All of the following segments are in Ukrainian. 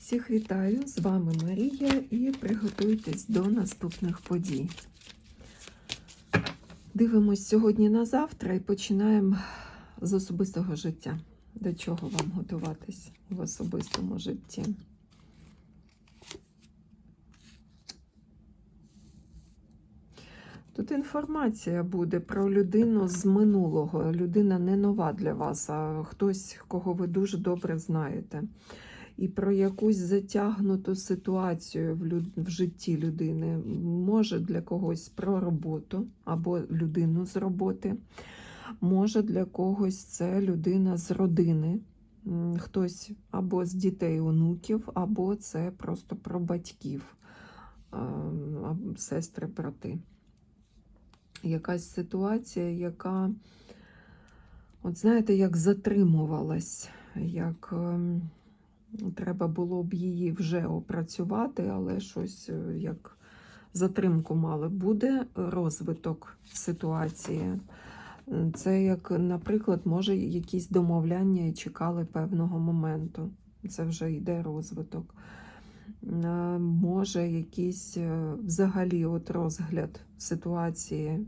Всіх вітаю! З вами Марія і приготуйтесь до наступних подій. Дивимось сьогодні на завтра і починаємо з особистого життя. До чого вам готуватись в особистому житті? Тут інформація буде про людину з минулого. Людина не нова для вас, а хтось, кого ви дуже добре знаєте. І про якусь затягнуту ситуацію в, люд... в житті людини. Може для когось про роботу або людину з роботи. Може для когось це людина з родини. Хтось або з дітей, онуків, або це просто про батьків, або сестри, брати якась ситуація, яка, от знаєте, як затримувалась, як ем, треба було б її вже опрацювати, але щось е, як затримку мали. Буде розвиток ситуації. Це як, наприклад, може якісь домовляння чекали певного моменту. Це вже йде розвиток. Е, Може, якийсь е, взагалі от розгляд ситуації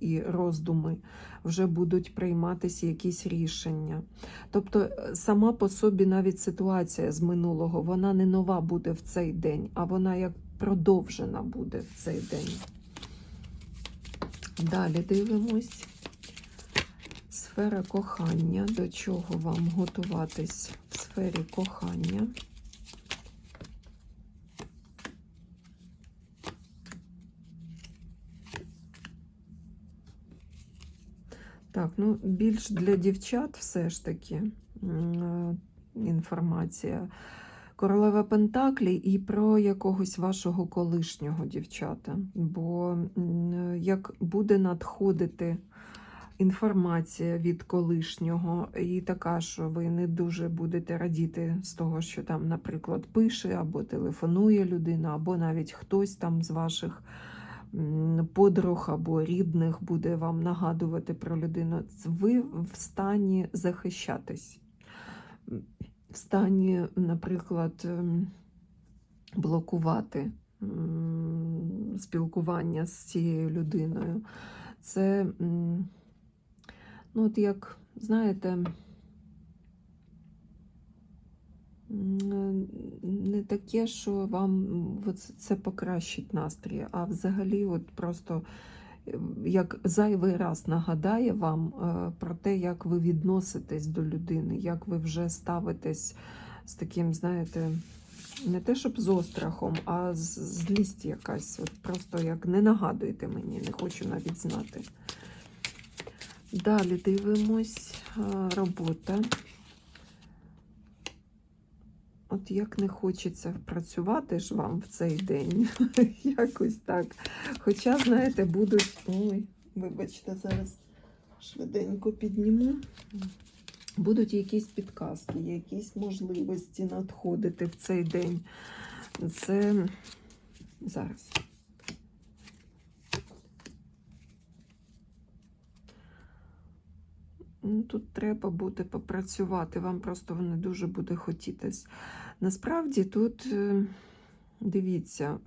і роздуми вже будуть прийматися якісь рішення. Тобто, е, сама по собі навіть ситуація з минулого, вона не нова буде в цей день, а вона як продовжена буде в цей день. Далі дивимось. Сфера кохання. До чого вам готуватись в сфері кохання? Так, ну більш для дівчат все ж таки е, інформація. Королева Пентаклі і про якогось вашого колишнього дівчата. Бо як буде надходити інформація від колишнього, і така, що ви не дуже будете радіти з того, що там, наприклад, пише або телефонує людина, або навіть хтось там з ваших подруг або рідних буде вам нагадувати про людину. Ви в стані захищатись. В стані, наприклад, ем, блокувати спілкування з цією людиною. Це, ну, от як, знаєте, не таке, що вам це покращить настрій, а взагалі, от просто е, як зайвий раз нагадає вам е, про те, як ви відноситесь до людини, як ви вже ставитесь з таким, знаєте, не те, щоб з острахом, а злість якась. От просто як не нагадуйте мені, не хочу навіть знати. Далі дивимось е, робота. От як не хочеться працювати ж вам в цей день, якось так. Хоча, знаєте, будуть. Ой, вибачте, зараз швиденько підніму. Будуть якісь підказки, якісь можливості надходити в цей день. Це зараз. Ну, Тут треба буде попрацювати, вам просто не дуже буде хотітись. Насправді тут, е, дивіться,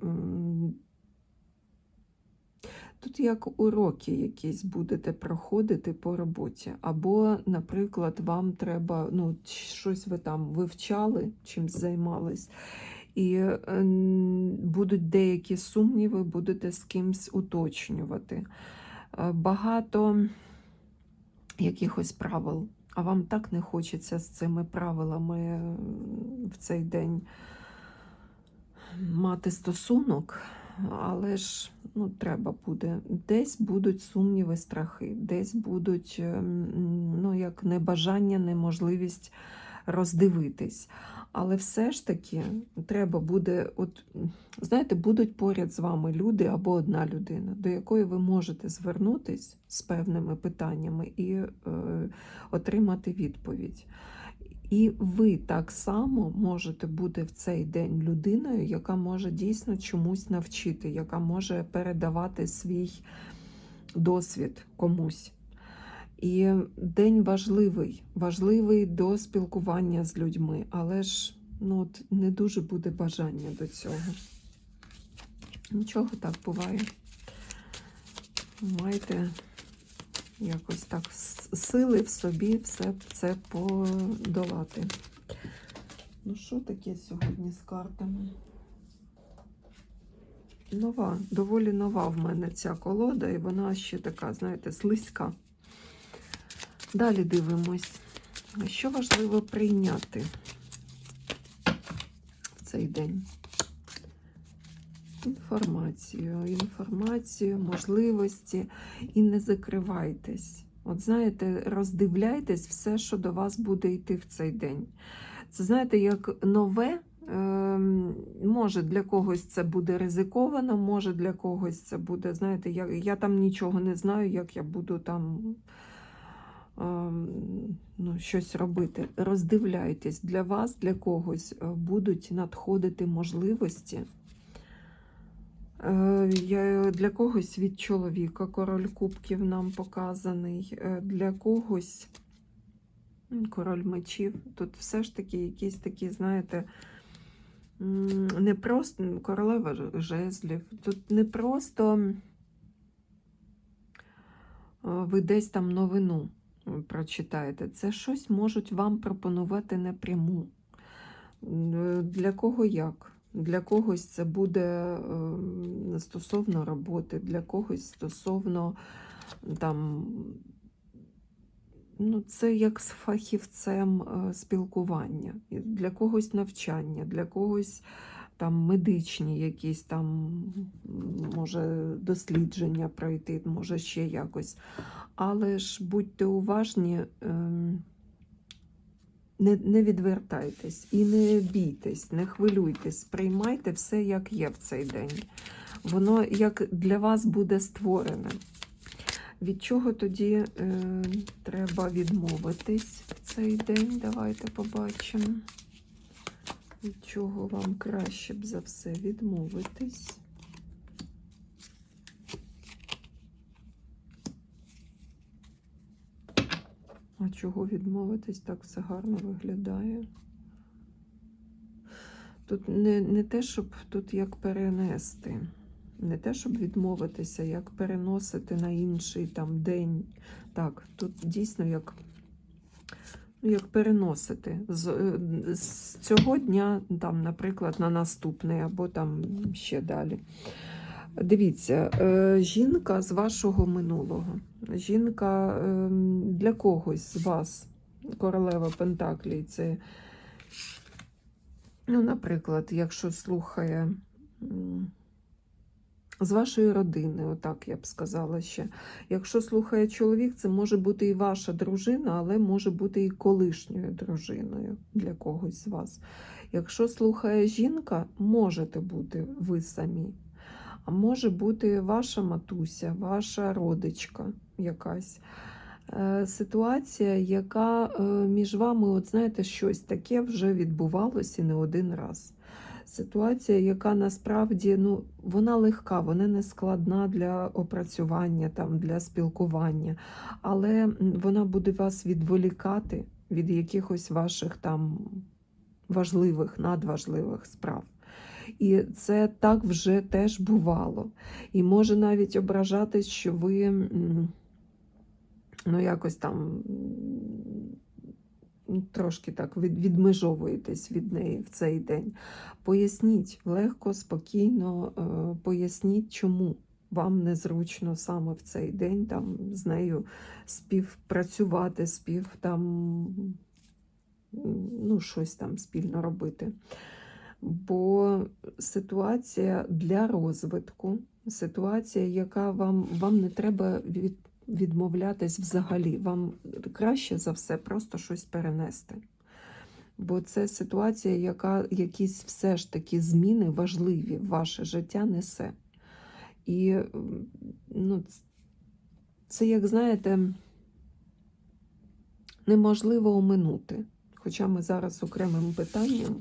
тут як уроки якісь будете проходити по роботі. Або, наприклад, вам треба, ну, щось ви там вивчали, чимсь займались, і е, будуть деякі сумніви, будете з кимсь уточнювати. Е, Багато якихось правил, а вам так не хочеться з цими правилами е, в цей день мати стосунок, але ж ну, треба буде. Десь будуть сумніви, страхи, десь будуть ем, ну, як небажання, неможливість роздивитись. Але все ж таки треба буде, от знаєте, будуть поряд з вами люди або одна людина, до якої ви можете звернутись з певними питаннями і е, отримати відповідь. І ви так само можете бути в цей день людиною, яка може дійсно чомусь навчити, яка може передавати свій досвід комусь. І день важливий, важливий до спілкування з людьми, але ж ну, от не дуже буде бажання до цього. Нічого так буває. Майте якось так сили в собі все це подолати. Ну, що таке сьогодні з картами? Нова, доволі нова в мене ця колода, і вона ще така, знаєте, слизька. Далі дивимось. Що важливо прийняти в цей день? Інформацію, інформацію, можливості і не закривайтесь. От знаєте, роздивляйтесь все, що до вас буде йти в цей день. Це знаєте, як нове. ем, Може для когось це буде ризиковано, може для когось це буде, знаєте, я, я там нічого не знаю, як я буду там ну, щось робити. Роздивляйтесь, для вас, для когось е, будуть надходити можливості. Е, я- Для когось від чоловіка король кубків нам показаний, е, для когось король мечів. Тут все ж таки якісь такі, знаєте, не просто королева жезлів. Тут не просто ви десь там новину прочитаєте. Це щось можуть вам пропонувати напряму. Е, Для кого як? Для когось це буде е, стосовно роботи, для когось стосовно там. Ну, це як з фахівцем е, спілкування. Для когось навчання, для когось там медичні якісь там, може, дослідження пройти, може ще якось. Але ж будьте уважні, ем, не, не відвертайтесь і не бійтесь, не хвилюйтесь, сприймайте все, як є в цей день. Воно як для вас буде створене. Від чого тоді е, треба відмовитись в цей день? Давайте побачимо. Від чого вам краще б за все відмовитись? А чого відмовитись? Так все гарно виглядає. Тут не, не те, щоб тут як перенести. Не те, щоб відмовитися, як переносити на інший там день. Так, тут дійсно як, як переносити з, е, з цього дня, там, наприклад, на наступний або там ще далі. Дивіться, е, жінка з вашого минулого. Жінка е, для когось з вас, королева Пентаклій, це, ну, наприклад, якщо слухає. З вашої родини, отак я б сказала ще. Якщо слухає чоловік, це може бути і ваша дружина, але може бути і колишньою дружиною для когось з вас. Якщо слухає жінка, можете бути ви самі. А може бути ваша матуся, ваша родичка якась. Е, Ситуація, яка е, між вами, от знаєте, щось таке вже відбувалося не один раз ситуація, яка насправді ну, вона легка, вона не складна для опрацювання, там, для спілкування, але вона буде вас відволікати від якихось ваших там важливих, надважливих справ. І це так вже теж бувало. І може навіть ображатись, що ви ну, якось там трошки так від- відмежовуєтесь від неї в цей день. Поясніть легко, спокійно, е, поясніть, чому вам незручно саме в цей день там з нею співпрацювати, спів там, ну, щось там спільно робити. Бо ситуація для розвитку, ситуація, яка вам, вам не треба від, відмовлятись взагалі. Вам краще за все просто щось перенести. Бо це ситуація, яка якісь все ж таки зміни важливі в ваше життя несе. І ну, це, як знаєте, неможливо оминути. Хоча ми зараз окремим питанням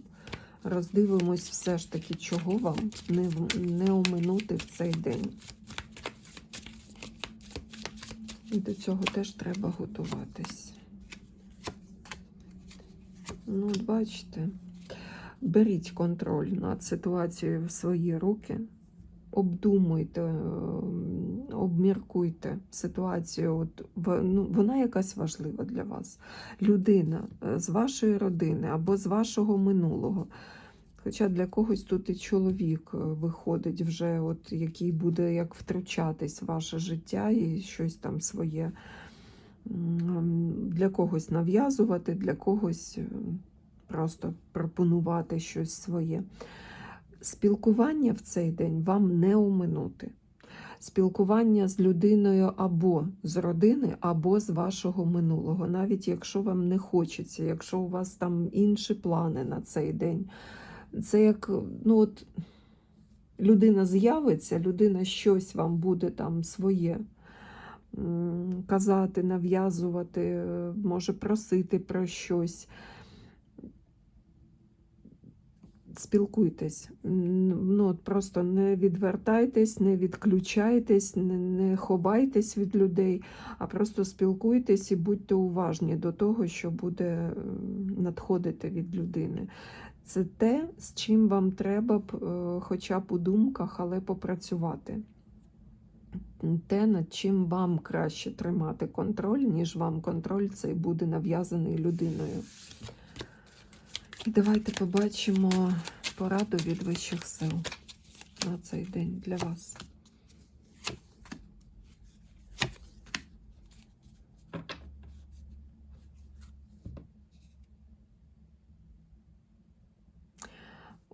роздивимось все ж таки, чого вам не, не оминути в цей день. І до цього теж треба готуватись. Ну, бачите, беріть контроль над ситуацією в свої руки, обдумуйте, е, обміркуйте ситуацію. От, ну, вона якась важлива для вас. Людина е, з вашої родини або з вашого минулого. Хоча для когось тут і чоловік е, виходить вже, от, який буде як втручатись в ваше життя і щось там своє для когось нав'язувати, для когось е, просто пропонувати щось своє. Спілкування в цей день вам не оминути. Спілкування з людиною або з родини, або з вашого минулого, навіть якщо вам не хочеться, якщо у вас там інші плани на цей день. Це як ну от, людина з'явиться, людина щось вам буде там своє казати, нав'язувати, може просити про щось. Спілкуйтесь, ну, от просто не відвертайтесь, не відключайтесь, не, не ховайтесь від людей, а просто спілкуйтесь і будьте уважні до того, що буде надходити від людини. Це те, з чим вам треба б, е, хоча б у думках, але попрацювати. Те, над чим вам краще тримати контроль, ніж вам контроль цей буде нав'язаний людиною. І давайте побачимо пораду від вищих сил на цей день для вас.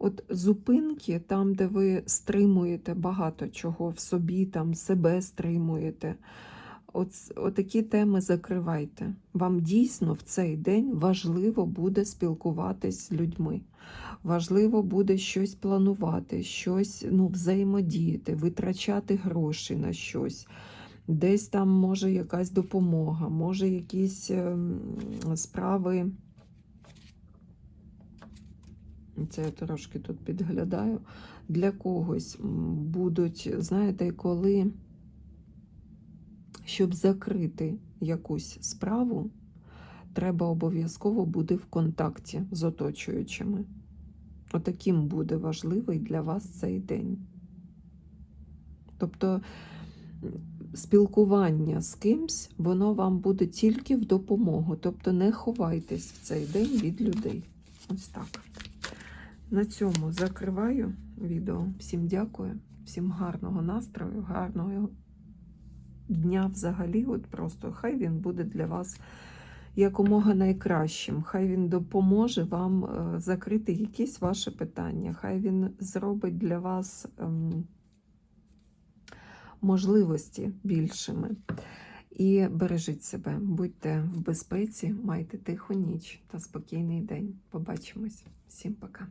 От зупинки, там, де ви стримуєте багато чого в собі, там себе стримуєте. От, отакі теми закривайте. Вам дійсно в цей день важливо буде спілкуватись з людьми. Важливо буде щось планувати, щось ну, взаємодіяти, витрачати гроші на щось. Десь там може якась допомога, може якісь ем, справи. Це я трошки тут підглядаю. Для когось будуть, знаєте, коли, щоб закрити якусь справу, треба обов'язково бути в контакті з оточуючими. Отаким буде важливий для вас цей день. Тобто спілкування з кимсь, воно вам буде тільки в допомогу. Тобто не ховайтесь в цей день від людей. Ось так. На цьому закриваю відео. Всім дякую, всім гарного настрою, гарного дня взагалі. От просто хай він буде для вас якомога найкращим. Хай він допоможе вам е, закрити якісь ваші питання. Хай він зробить для вас ем, можливості більшими. І бережіть себе, будьте в безпеці, майте тиху ніч та спокійний день. Побачимось. Всім пока.